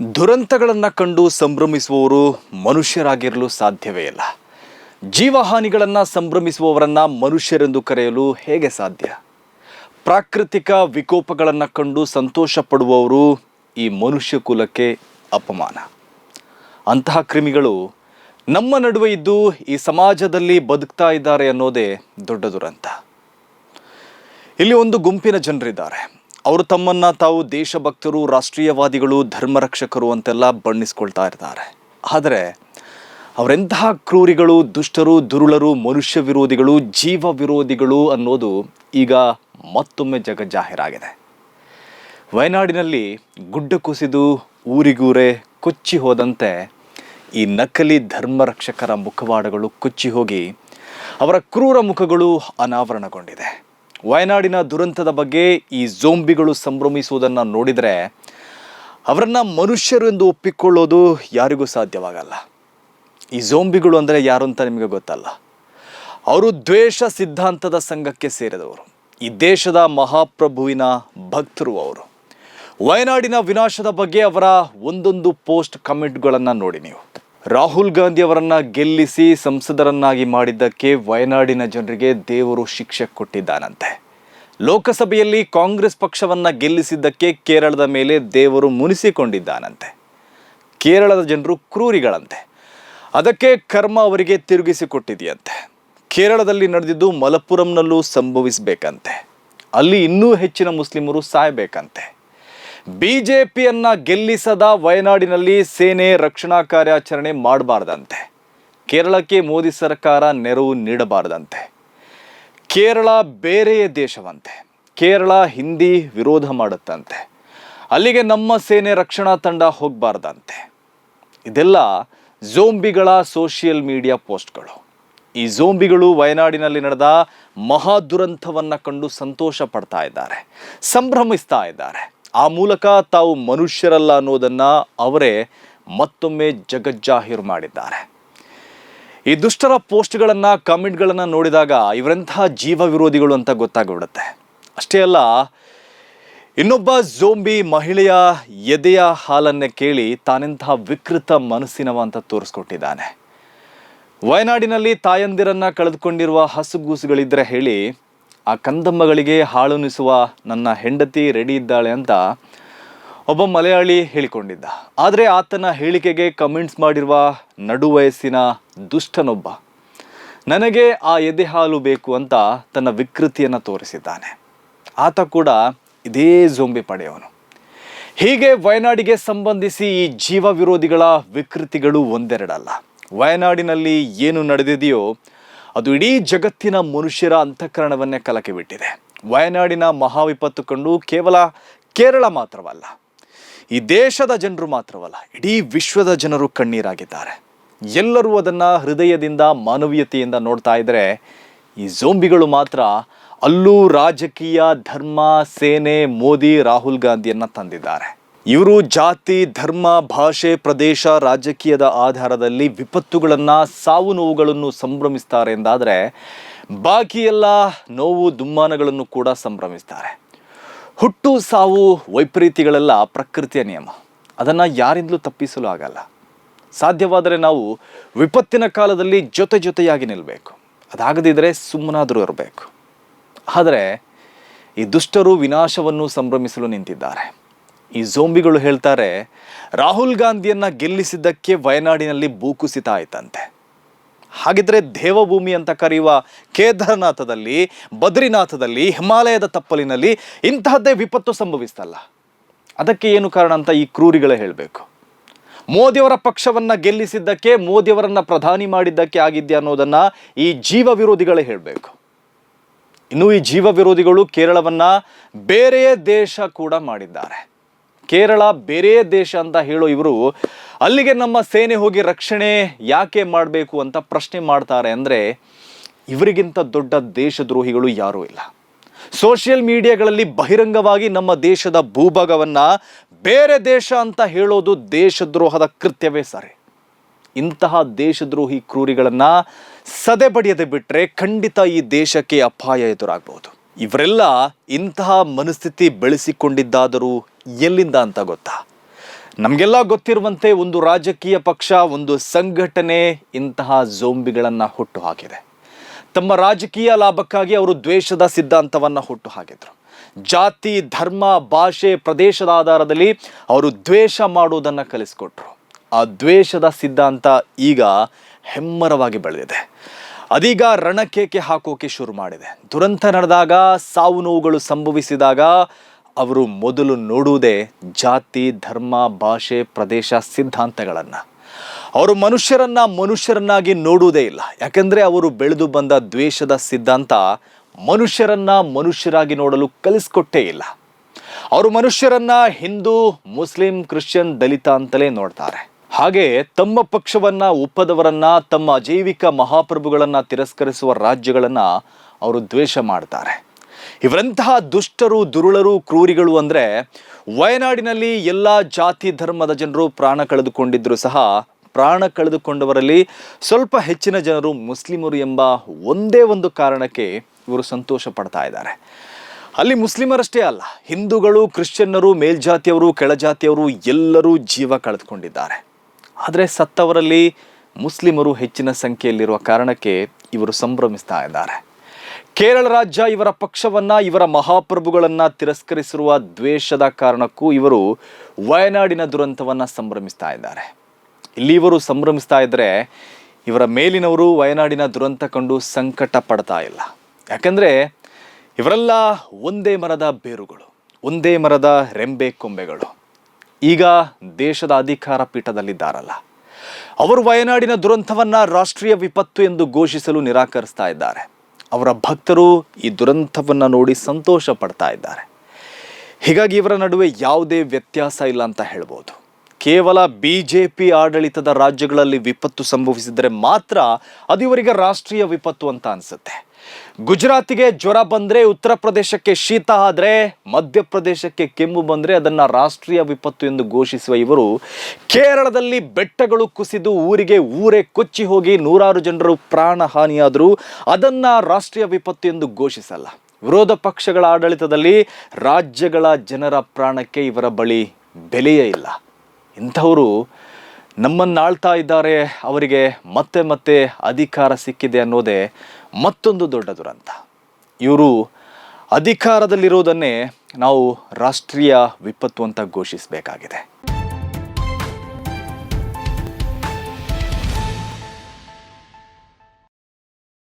ದುರಂತಗಳನ್ನು ಕಂಡು ಸಂಭ್ರಮಿಸುವವರು ಮನುಷ್ಯರಾಗಿರಲು ಸಾಧ್ಯವೇ ಇಲ್ಲ. ಜೀವಹಾನಿಗಳನ್ನು ಸಂಭ್ರಮಿಸುವವರನ್ನು ಮನುಷ್ಯರೆಂದು ಕರೆಯಲು ಹೇಗೆ ಸಾಧ್ಯ? ಪ್ರಾಕೃತಿಕ ವಿಕೋಪಗಳನ್ನು ಕಂಡು ಸಂತೋಷ ಪಡುವವರು ಈ ಮನುಷ್ಯ ಕುಲಕ್ಕೆ ಅಪಮಾನ. ಅಂತಹ ಕ್ರಿಮಿಗಳು ನಮ್ಮ ನಡುವೆ ಇದ್ದು ಈ ಸಮಾಜದಲ್ಲಿ ಬದುಕ್ತಾ ಇದ್ದಾರೆ ಅನ್ನೋದೇ ದೊಡ್ಡ ದುರಂತ. ಇಲ್ಲಿ ಒಂದು ಗುಂಪಿನ ಜನರಿದ್ದಾರೆ. ಅವರು ತಮ್ಮನ್ನ ತಾವು ದೇಶಭಕ್ತರು, ರಾಷ್ಟ್ರೀಯವಾದಿಗಳು, ಧರ್ಮರಕ್ಷಕರು ಅಂತೆಲ್ಲ ಬಣ್ಣಿಸ್ಕೊಳ್ತಾ ಇರ್ತಾರೆ ಆದರೆ ಅವರೆಂತಹ ಕ್ರೂರಿಗಳು, ದುಷ್ಟರು, ದುರುಳರು ಮನುಷ್ಯ ವಿರೋಧಿಗಳು ಜೀವ ವಿರೋಧಿಗಳು ಅನ್ನೋದು ಈಗ ಮತ್ತೊಮ್ಮೆ ಜಗ ಜಾಹೀರಾಗಿದೆ ವಯನಾಡಿನಲ್ಲಿ ಗುಡ್ಡ ಕುಸಿದು ಊರಿಗೂರೆ ಕೊಚ್ಚಿ ಹೋದಂತೆ ಈ ನಕಲಿ ಧರ್ಮರಕ್ಷಕರ ಮುಖವಾಡಗಳು ಕೊಚ್ಚಿ ಹೋಗಿ ಅವರ ಕ್ರೂರ ಮುಖಗಳು ಅನಾವರಣಗೊಂಡಿದೆ. ವಯನಾಡಿನ ದುರಂತದ ಬಗ್ಗೆ ಈ ಜೋಂಬಿಗಳು ಸಂಭ್ರಮಿಸುವುದನ್ನು ನೋಡಿದರೆ ಅವರನ್ನು ಮನುಷ್ಯರು ಎಂದು ಒಪ್ಪಿಕೊಳ್ಳೋದು ಯಾರಿಗೂ ಸಾಧ್ಯವಾಗಲ್ಲ. ಈ ಜೋಂಬಿಗಳು ಅಂದರೆ ಯಾರು ಅಂತ ನಿಮಗೆ ಗೊತ್ತಲ್ಲ. ಅವರು ದ್ವೇಷ ಸಿದ್ಧಾಂತದ ಸಂಘಕ್ಕೆ ಸೇರಿದವರು. ಈ ದೇಶದ ಮಹಾಪ್ರಭುವಿನ ಭಕ್ತರು ಅವರು. ವಯನಾಡಿನ ವಿನಾಶದ ಬಗ್ಗೆ ಅವರ ಒಂದೊಂದು ಪೋಸ್ಟ್ ಕಮೆಂಟ್ಗಳನ್ನು ನೋಡಿ ನೀವು. ರಾಹುಲ್ ಗಾಂಧಿ ಅವರನ್ನ ಗೆಲ್ಲಿಸಿ ಸಂಸದರನ್ನಾಗಿ ಮಾಡಿದ್ದಕ್ಕೆ ವಯನಾಡಿನ ಜನರಿಗೆ ದೇವರು ಶಿಕ್ಷೆ ಕೊಟ್ಟಿದ್ದಾನಂತೆ. ಲೋಕಸಭೆಯಲ್ಲಿ ಕಾಂಗ್ರೆಸ್ ಪಕ್ಷವನ್ನ ಗೆಲ್ಲಿಸಿದ್ದಕ್ಕೆ ಕೇರಳದ ಮೇಲೆ ದೇವರು ಮುನಿಸಿಕೊಂಡಿದ್ದಾನಂತೆ. ಕೇರಳದ ಜನರು ಕ್ರೂರಿಗಳಂತೆ. ಅದಕ್ಕೆ ಕರ್ಮ ಅವರಿಗೆ ತಿರುಗಿಸಿಕೊಟ್ಟಿದೆಯಂತೆ ಕೇರಳದಲ್ಲಿ ನಡೆದಿದ್ದು ಮಲಪುರಂನಲ್ಲೂ ಸಂಭವಿಸಬೇಕಂತೆ. ಅಲ್ಲಿ ಇನ್ನೂ ಹೆಚ್ಚಿನ ಮುಸ್ಲಿಮರು ಸಾಯಬೇಕಂತೆ. ಬಿಜೆಪಿಯನ್ನ ಗೆಲ್ಲಿಸದ ವಯನಾಡಿನಲ್ಲಿ ಸೇನೆ ರಕ್ಷಣಾ ಕಾರ್ಯಾಚರಣೆ ಮಾಡಬಾರ್ದಂತೆ. ಕೇರಳಕ್ಕೆ ಮೋದಿ ಸರ್ಕಾರ ನೆರವು ನೀಡಬಾರದಂತೆ. ಕೇರಳ ಬೇರೆಯೇ ದೇಶವಂತೆ. ಕೇರಳ ಹಿಂದಿ ವಿರೋಧ ಮಾಡುತ್ತಂತೆ. ಅಲ್ಲಿಗೆ ನಮ್ಮ ಸೇನೆ ರಕ್ಷಣಾ ತಂಡ ಹೋಗಬಾರ್ದಂತೆ. ಇದೆಲ್ಲ ಝೋಂಬಿಗಳ ಸೋಷಿಯಲ್ ಮೀಡಿಯಾ ಪೋಸ್ಟ್ಗಳು. ಈ ಝೋಂಬಿಗಳು ವಯನಾಡಿನಲ್ಲಿ ನಡೆದ ಮಹಾ ದುರಂತವನ್ನು ಕಂಡು ಸಂತೋಷ ಪಡ್ತಾ ಇದ್ದಾರೆ, ಸಂಭ್ರಮಿಸ್ತಾ ಇದ್ದಾರೆ. ಆ ಮೂಲಕ ತಾವು ಮನುಷ್ಯರಲ್ಲ ಅನ್ನೋದನ್ನು ಅವರೇ ಮತ್ತೊಮ್ಮೆ ಜಗಜ್ಜಾಹೀರು ಮಾಡಿದ್ದಾರೆ. ಈ ದುಷ್ಟರ ಪೋಸ್ಟ್ಗಳನ್ನು, ಕಮೆಂಟ್ಗಳನ್ನು ನೋಡಿದಾಗ ಇವರೆಂತಹ ಜೀವ ವಿರೋಧಿಗಳು ಅಂತ ಗೊತ್ತಾಗ್ಬಿಡುತ್ತೆ. ಅಷ್ಟೇ ಅಲ್ಲ, ಇನ್ನೊಬ್ಬ ಜೋಂಬಿ ಮಹಿಳೆಯ ಎದೆಯ ಹಾಲನ್ನೇ ಕೇಳಿ ತಾನೆಂತಹ ವಿಕೃತ ಮನಸ್ಸಿನವ ಅಂತ ತೋರಿಸ್ಕೊಟ್ಟಿದ್ದಾನೆ. ವಯನಾಡಿನಲ್ಲಿ ತಾಯಂದಿರನ್ನ ಕಳೆದುಕೊಂಡಿರುವ ಹಸುಗೂಸುಗಳಿದ್ದರೆ ಹೇಳಿ ಆ ಕಂದಮ್ಮಗಳಿಗೆ ಹಾಳುನಿಸುವ ನನ್ನ ಹೆಂಡತಿ ರೆಡಿ ಇದ್ದಾಳೆ ಅಂತ ಒಬ್ಬ ಮಲಯಾಳಿ ಹೇಳಿಕೊಂಡಿದ್ದ. ಆದರೆ ಆತನ ಹೇಳಿಕೆಗೆ ಕಮೆಂಟ್ಸ್ ಮಾಡಿರುವ ನಡು ವಯಸ್ಸಿನ ದುಷ್ಟನೊಬ್ಬ. ನನಗೆ ಆ ಎದೆ ಹಾಲು ಬೇಕು ಅಂತ ತನ್ನ ವಿಕೃತಿಯನ್ನು ತೋರಿಸಿದ್ದಾನೆ. ಆತ ಕೂಡ ಇದೇ ಜೊಂಬೆ ಪಡೆಯವನು. ಹೀಗೆ ವಯನಾಡಿಗೆ ಸಂಬಂಧಿಸಿ ಈ ಜೀವ ವಿರೋಧಿಗಳ ವಿಕೃತಿಗಳು ಒಂದೆರಡಲ್ಲ. ವಯನಾಡಿನಲ್ಲಿ ಏನು ನಡೆದಿದೆಯೋ ಅದು ಇಡೀ ಜಗತ್ತಿನ ಮನುಷ್ಯರ ಅಂತಃಕರಣವನ್ನೇ ಕಲಕಿ ಬಿಟ್ಟಿದೆ. ವಯನಾಡಿನ ಮಹಾವಿಪತ್ತು ಕಂಡು ಕೇವಲ ಕೇರಳ ಮಾತ್ರವಲ್ಲ, ಈ ದೇಶದ ಜನರು ಮಾತ್ರವಲ್ಲ, ಇಡೀ ವಿಶ್ವದ ಜನರು ಕಣ್ಣೀರಾಗಿದ್ದಾರೆ. ಎಲ್ಲರೂ ಅದನ್ನು ಹೃದಯದಿಂದ, ಮಾನವೀಯತೆಯಿಂದ ನೋಡ್ತಾ ಇದ್ದರೆ ಈ ಝೋಂಬಿಗಳು ಮಾತ್ರ ಅಲ್ಲೂ ರಾಜಕೀಯ, ಧರ್ಮ, ಸೇನೆ, ಮೋದಿ, ರಾಹುಲ್ ಗಾಂಧಿಯನ್ನು ತಂದಿದ್ದಾರೆ. ಇವರು ಜಾತಿ, ಧರ್ಮ, ಭಾಷೆ, ಪ್ರದೇಶ, ರಾಜಕೀಯದ ಆಧಾರದಲ್ಲಿ ವಿಪತ್ತುಗಳನ್ನು, ಸಾವು ನೋವುಗಳನ್ನು ಸಂಭ್ರಮಿಸ್ತಾರೆ ಎಂದಾದರೆ ಬಾಕಿ ಎಲ್ಲ ನೋವು, ದುಮ್ಮಾನಗಳನ್ನು ಕೂಡ ಸಂಭ್ರಮಿಸ್ತಾರೆ. ಹುಟ್ಟು, ಸಾವು, ವೈಪರೀತ್ಯಗಳೆಲ್ಲ ಪ್ರಕೃತಿಯ ನಿಯಮ. ಅದನ್ನು ಯಾರಿಂದಲೂ ತಪ್ಪಿಸಲು ಆಗಲ್ಲ. ಸಾಧ್ಯವಾದರೆ ನಾವು ವಿಪತ್ತಿನ ಕಾಲದಲ್ಲಿ ಜೊತೆ ಜೊತೆಯಾಗಿ ನಿಲ್ಲಬೇಕು ಅದಾಗದಿದ್ದರೆ ಸುಮ್ಮನಾದರೂ ಇರಬೇಕು. ಆದರೆ ಈ ದುಷ್ಟರು ವಿನಾಶವನ್ನು ಸಂಭ್ರಮಿಸಲು ನಿಂತಿದ್ದಾರೆ. ಈ ಝೋಂಬಿಗಳು ಹೇಳ್ತಾರೆ, ರಾಹುಲ್ ಗಾಂಧಿಯನ್ನ ಗೆಲ್ಲಿಸಿದ್ದಕ್ಕೆ ವಯನಾಡಿನಲ್ಲಿ ಭೂಕುಸಿತ ಆಯ್ತಂತೆ. ಹಾಗಿದ್ರೆ ದೇವಭೂಮಿ ಅಂತ ಕರೆಯುವ ಕೇದಾರನಾಥದಲ್ಲಿ, ಬದ್ರಿನಾಥದಲ್ಲಿ, ಹಿಮಾಲಯದ ತಪ್ಪಲಿನಲ್ಲಿ ಇಂತಹದ್ದೇ ವಿಪತ್ತು ಸಂಭವಿಸ್ತಲ್ಲ. ಅದಕ್ಕೆ ಏನು ಕಾರಣ ಅಂತ ಈ ಕ್ರೂರಿಗಳೇ ಹೇಳಬೇಕು. ಮೋದಿಯವರ ಪಕ್ಷವನ್ನ ಗೆಲ್ಲಿಸಿದ್ದಕ್ಕೆ, ಮೋದಿಯವರನ್ನು ಪ್ರಧಾನಿ ಮಾಡಿದ್ದಕ್ಕೆ ಆಗಿದ್ದೆ ಅನ್ನೋದನ್ನ ಈ ಜೀವ ವಿರೋಧಿಗಳೇ ಹೇಳಬೇಕು. ಇನ್ನು ಈ ಜೀವ ವಿರೋಧಿಗಳು ಕೇರಳವನ್ನ ಬೇರೆಯೇ ದೇಶ ಕೂಡ ಮಾಡಿದ್ದಾರೆ. ಕೇರಳ ಬೇರೆ ದೇಶ ಅಂತ ಹೇಳೋ ಇವರು, ಅಲ್ಲಿಗೆ ನಮ್ಮ ಸೇನೆ ಹೋಗಿ ರಕ್ಷಣೆ ಯಾಕೆ ಮಾಡಬೇಕು ಅಂತ ಪ್ರಶ್ನೆ ಮಾಡ್ತಾರೆ ಅಂದರೆ, ಇವರಿಗಿಂತ ದೊಡ್ಡ ದೇಶದ್ರೋಹಿಗಳು ಯಾರೂ ಇಲ್ಲ. ಸೋಷಿಯಲ್ ಮೀಡಿಯಾಗಳಲ್ಲಿ ಬಹಿರಂಗವಾಗಿ ನಮ್ಮ ದೇಶದ ಭೂಭಾಗವನ್ನು ಬೇರೆ ದೇಶ ಅಂತ ಹೇಳೋದು ದೇಶದ್ರೋಹದ ಕೃತ್ಯವೇ ಸರಿ. ಇಂತಹ ದೇಶದ್ರೋಹಿ ಕ್ರೂರಿಗಳನ್ನು ಸದೆ ಬಡಿಯದೆ ಬಿಟ್ರೆ ಖಂಡಿತ ಈ ದೇಶಕ್ಕೆ ಅಪಾಯ ಎದುರಾಗಬಹುದು. ಇವರೆಲ್ಲ ಇಂತಹ ಮನಸ್ಥಿತಿ ಬೆಳೆಸಿಕೊಂಡಿದ್ದಾದರೂ ಎಲ್ಲಿಂದ ಅಂತ ಗೊತ್ತಾ? ನಮಗೆಲ್ಲ ಗೊತ್ತಿರುವಂತೆ ಒಂದು ರಾಜಕೀಯ ಪಕ್ಷ, ಒಂದು ಸಂಘಟನೆ ಇಂತಹ ಜೋಂಬಿಗಳನ್ನು ಹುಟ್ಟು ಹಾಕಿದೆ ತಮ್ಮ ರಾಜಕೀಯ ಲಾಭಕ್ಕಾಗಿ ಅವರು ದ್ವೇಷದ ಸಿದ್ಧಾಂತವನ್ನು ಹುಟ್ಟು ಹಾಕಿದರು ಜಾತಿ, ಧರ್ಮ, ಭಾಷೆ, ಪ್ರದೇಶದ ಆಧಾರದಲ್ಲಿ ಅವರು ದ್ವೇಷ ಮಾಡುವುದನ್ನು ಕಲಿಸ್ಕೊಟ್ರು. ಆ ದ್ವೇಷದ ಸಿದ್ಧಾಂತ ಈಗ ಹೆಮ್ಮರವಾಗಿ ಬೆಳೆದಿದೆ. ಅದೀಗ ರಣಕೇಕೆ ಹಾಕೋಕೆ ಶುರು ಮಾಡಿದೆ. ದುರಂತ ನಡೆದಾಗ ಸಾವು ನೋವುಗಳು ಸಂಭವಿಸಿದಾಗ ಅವರು ಮೊದಲು ನೋಡುವುದೇ ಜಾತಿ, ಧರ್ಮ, ಭಾಷೆ, ಪ್ರದೇಶ, ಸಿದ್ಧಾಂತಗಳನ್ನು. ಅವರು ಮನುಷ್ಯರನ್ನ ಮನುಷ್ಯರನ್ನಾಗಿ ನೋಡುವುದೇ ಇಲ್ಲ. ಯಾಕೆಂದರೆ ಅವರು ಬೆಳೆದು ಬಂದ ದ್ವೇಷದ ಸಿದ್ಧಾಂತ ಮನುಷ್ಯರನ್ನ ಮನುಷ್ಯರಾಗಿ ನೋಡಲು ಕಲಿಸ್ಕೊಟ್ಟೇ ಇಲ್ಲ. ಅವರು ಮನುಷ್ಯರನ್ನ ಹಿಂದೂ, ಮುಸ್ಲಿಂ, ಕ್ರಿಶ್ಚಿಯನ್, ದಲಿತ ಅಂತಲೇ ನೋಡ್ತಾರೆ. ಹಾಗೆ ತಮ್ಮ ಪಕ್ಷವನ್ನ, ಒಪ್ಪದವರನ್ನ, ತಮ್ಮ ಅಜೈವಿಕ ಮಹಾಪ್ರಭುಗಳನ್ನ ತಿರಸ್ಕರಿಸುವ ರಾಜ್ಯಗಳನ್ನ ಅವರು ದ್ವೇಷ ಮಾಡ್ತಾರೆ. ಇವರಂತಹ ದುಷ್ಟರು, ದುರುಳರು, ಕ್ರೂರಿಗಳು ಅಂದರೆ ವಯನಾಡಿನಲ್ಲಿ ಎಲ್ಲ ಜಾತಿ ಧರ್ಮದ ಜನರು ಪ್ರಾಣ ಕಳೆದುಕೊಂಡಿದ್ದರೂ ಸಹ ಪ್ರಾಣ ಕಳೆದುಕೊಂಡವರಲ್ಲಿ ಸ್ವಲ್ಪ ಹೆಚ್ಚಿನ ಜನರು ಮುಸ್ಲಿಮರು ಎಂಬ ಒಂದೇ ಒಂದು ಕಾರಣಕ್ಕೆ ಇವರು ಸಂತೋಷ ಪಡ್ತಾ ಇದ್ದಾರೆ. ಅಲ್ಲಿ ಮುಸ್ಲಿಮರಷ್ಟೇ ಅಲ್ಲ, ಹಿಂದೂಗಳು, ಕ್ರಿಶ್ಚಿಯನ್ನರು, ಮೇಲ್ಜಾತಿಯವರು, ಕೆಳಜಾತಿಯವರು ಎಲ್ಲರೂ ಜೀವ ಕಳೆದುಕೊಂಡಿದ್ದಾರೆ. ಆದರೆ ಸತ್ತವರಲ್ಲಿ ಮುಸ್ಲಿಮರು ಹೆಚ್ಚಿನ ಸಂಖ್ಯೆಯಲ್ಲಿರುವ ಕಾರಣಕ್ಕೆ ಇವರು ಸಂಭ್ರಮಿಸ್ತಾ ಇದ್ದಾರೆ. ಕೇರಳ ರಾಜ್ಯ ಇವರ ಪಕ್ಷವನ್ನ, ಇವರ ಮಹಾಪ್ರಭುಗಳನ್ನ ತಿರಸ್ಕರಿಸಿರುವ ದ್ವೇಷದ ಕಾರಣಕ್ಕೂ ಇವರು ವಯನಾಡಿನ ದುರಂತವನ್ನ ಸಂಭ್ರಮಿಸ್ತಾ ಇದ್ದಾರೆ. ಇಲ್ಲಿ ಇವರು ಸಂಭ್ರಮಿಸ್ತಾ ಇದ್ದರೆ ಇವರ ಮೇಲಿನವರು ವಯನಾಡಿನ ದುರಂತ ಕಂಡು ಸಂಕಟ ಪಡ್ತಾ ಇಲ್ಲ. ಯಾಕಂದ್ರೆ ಇವರೆಲ್ಲ ಒಂದೇ ಮರದ ಬೇರುಗಳು, ಒಂದೇ ಮರದ ರೆಂಬೆ ಕೊಂಬೆಗಳು. ಈಗ ದೇಶದ ಅಧಿಕಾರ ಪೀಠದಲ್ಲಿದ್ದಾರಲ್ಲ. ಅವರು ವಯನಾಡಿನ ದುರಂತವನ್ನ ರಾಷ್ಟ್ರೀಯ ವಿಪತ್ತು ಎಂದು ಘೋಷಿಸಲು ನಿರಾಕರಿಸ್ತಾ ಇದ್ದಾರೆ. ಅವರ ಭಕ್ತರು ಈ ದುರಂತವನ್ನು ನೋಡಿ ಸಂತೋಷ ಪಡ್ತಾ ಇದ್ದಾರೆ. ಹೀಗಾಗಿ ಇವರ ನಡುವೆ ಯಾವುದೇ ವ್ಯತ್ಯಾಸ ಇಲ್ಲ ಅಂತ ಹೇಳ್ಬೋದು. ಕೇವಲ ಬಿ ಜೆ ಪಿ ಆಡಳಿತದ ರಾಜ್ಯಗಳಲ್ಲಿ ವಿಪತ್ತು ಸಂಭವಿಸಿದರೆ ಮಾತ್ರ ಅದು ಇವರಿಗೆ ರಾಷ್ಟ್ರೀಯ ವಿಪತ್ತು ಅಂತ ಅನಿಸುತ್ತೆ. ಗುಜರಾತಿಗೆ ಜ್ವರ ಬಂದರೆ ಉತ್ತರ ಪ್ರದೇಶಕ್ಕೆ ಶೀತ ಆದರೆ ಮಧ್ಯಪ್ರದೇಶಕ್ಕೆ ಕೆಮ್ಮು ಬಂದರೆ ಅದನ್ನು ರಾಷ್ಟ್ರೀಯ ವಿಪತ್ತು ಎಂದು ಘೋಷಿಸುವ ಇವರು ಕೇರಳದಲ್ಲಿ ಬೆಟ್ಟಗಳು ಕುಸಿದು ಊರಿಗೆ ಊರೇ ಕೊಚ್ಚಿ ಹೋಗಿ ನೂರಾರು ಜನರು ಪ್ರಾಣ ಹಾನಿಯಾದರೂ ಅದನ್ನು ರಾಷ್ಟ್ರೀಯ ವಿಪತ್ತು ಎಂದು ಘೋಷಿಸಲ್ಲ. ವಿರೋಧ ಪಕ್ಷಗಳ ಆಡಳಿತದಲ್ಲಿ ರಾಜ್ಯಗಳ ಜನರ ಪ್ರಾಣಕ್ಕೆ ಇವರ ಬಳಿ ಬೆಲೆಯೇ ಇಲ್ಲ. ಇಂಥವರು ನಮ್ಮನ್ನಾಳ್ತಾ ಇದ್ದಾರೆ, ಅವರಿಗೆ ಮತ್ತೆ ಮತ್ತೆ ಅಧಿಕಾರ ಸಿಕ್ಕಿದೆ ಅನ್ನೋದೇ ಮತ್ತೊಂದು ದೊಡ್ಡ ದುರಂತ. ಇವರು ಅಧಿಕಾರದಲ್ಲಿರೋದನ್ನೇ ನಾವು ರಾಷ್ಟ್ರೀಯ ವಿಪತ್ತು ಅಂತ ಘೋಷಿಸಬೇಕಾಗಿದೆ.